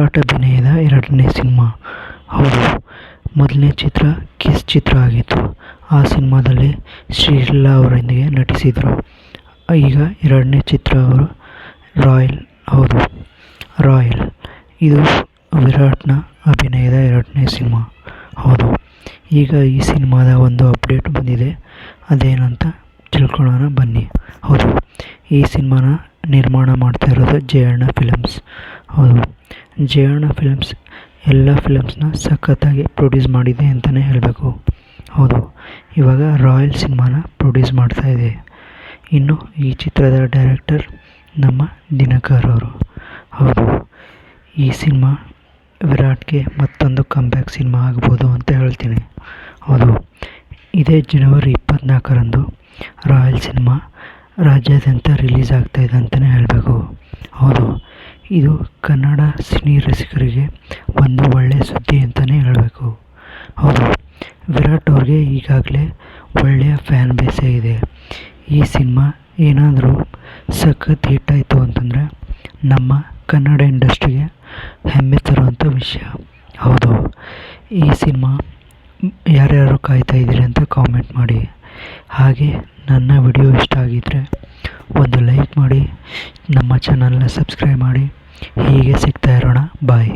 ವಿರಾಟ್ ಅಭಿನಯದ ಎರಡನೇ ಸಿನಿಮಾ. ಹೌದು, ಮೊದಲನೇ ಚಿತ್ರ ಕಿಸ್ ಚಿತ್ರ ಆಗಿತ್ತು. ಆ ಸಿನಿಮಾದಲ್ಲಿ ಶ್ರೀಲಾ ಅವರೊಂದಿಗೆ ನಟಿಸಿದರು. ಈಗ ಎರಡನೇ ಚಿತ್ರ ಅವರು ರಾಯಲ್, ಹೌದು, ರಾಯಲ್. ಇದು ವಿರಾಟ್ನ ಅಭಿನಯದ ಎರಡನೇ ಸಿನಿಮಾ. ಹೌದು, ಈಗ ಈ ಸಿನಿಮಾದ ಒಂದು ಅಪ್ಡೇಟ್ ಬಂದಿದೆ. ಅದೇನಂತ ತಿಳ್ಕೊಳ್ಳೋಣ ಬನ್ನಿ. ಹೌದು, ಈ ಸಿನಿಮಾನ ನಿರ್ಮಾಣ ಮಾಡ್ತಾ ಇರೋದು ಜಯಣ್ಣ ಫಿಲಮ್ಸ್. ಹೌದು. ಜಯಣ್ಣ ಫಿಲಮ್ಸ್ ಎಲ್ಲ ಫಿಲಮ್ಸ್ನ ಸಖತ್ತಾಗಿ ಪ್ರೊಡ್ಯೂಸ್ ಮಾಡಿದೆ ಅಂತಲೇ ಹೇಳಬೇಕು. ಹೌದು. ಇವಾಗ ರಾಯಲ್ ಸಿನಿಮಾನ ಪ್ರೊಡ್ಯೂಸ್ ಮಾಡ್ತಾ ಇದೆ. ಇನ್ನು ಈ ಚಿತ್ರದ ಡೈರೆಕ್ಟರ್ ನಮ್ಮ ದಿನಕರ್ ಅವರು. ಹೌದು. ಈ ಸಿನಿಮಾ ವಿರಾಟ್ಗೆ ಮತ್ತೊಂದು ಕಂಬ್ಯಾಕ್ ಸಿನಿಮಾ ಆಗ್ಬೋದು ಅಂತ ಹೇಳ್ತೀನಿ. ಹೌದು. ಇದೇ ಜನವರಿ ಇಪ್ಪತ್ತ್ನಾಲ್ಕರಂದು ರಾಯಲ್ ಸಿನಿಮಾ ರಾಜ್ಯಾದ್ಯಂತ ರಿಲೀಸ್ ಆಗ್ತಾ ಇದೆ ಅಂತಲೇ ಹೇಳಬೇಕು. ಹೌದು, ಇದು ಕನ್ನಡ ಸಿನಿ ರಸಿಕರಿಗೆ ಒಂದು ಒಳ್ಳೆಯ ಸುದ್ದಿ ಅಂತಲೇ ಹೇಳಬೇಕು. ಹೌದು, ವಿರಾಟ್ ಅವ್ರಿಗೆ ಈಗಾಗಲೇ ಒಳ್ಳೆಯ ಫ್ಯಾನ್ ಬೇಸೇ ಇದೆ ಈ ಸಿನಿಮಾ ಏನಾದರೂ ಸಖತ್ ಹಿಟ್ ಆಯಿತು ಅಂತಂದರೆ ನಮ್ಮ ಕನ್ನಡ ಇಂಡಸ್ಟ್ರಿಗೆ ಹೆಮ್ಮೆ ತರುವಂಥ ವಿಷಯ. ಹೌದು, ಈ ಸಿನಿಮಾ ಯಾರ್ಯಾರು ಕಾಯ್ತಾ ಇದ್ದೀರಿ ಅಂತ ಕಾಮೆಂಟ್ ಮಾಡಿ. ಹಾಗೆ ನನ್ನ ವಿಡಿಯೋ ಇಷ್ಟ ಆಗಿದ್ದರೆ ಒಂದು ಲೈಕ್ ಮಾಡಿ, ನಮ್ಮ ಚಾನಲ್ನ ಸಬ್ಸ್ಕ್ರೈಬ್ ಮಾಡಿ. ಹೀಗೆ ಸಿಗ್ತಾ ಇರೋಣ. ಬಾಯ್.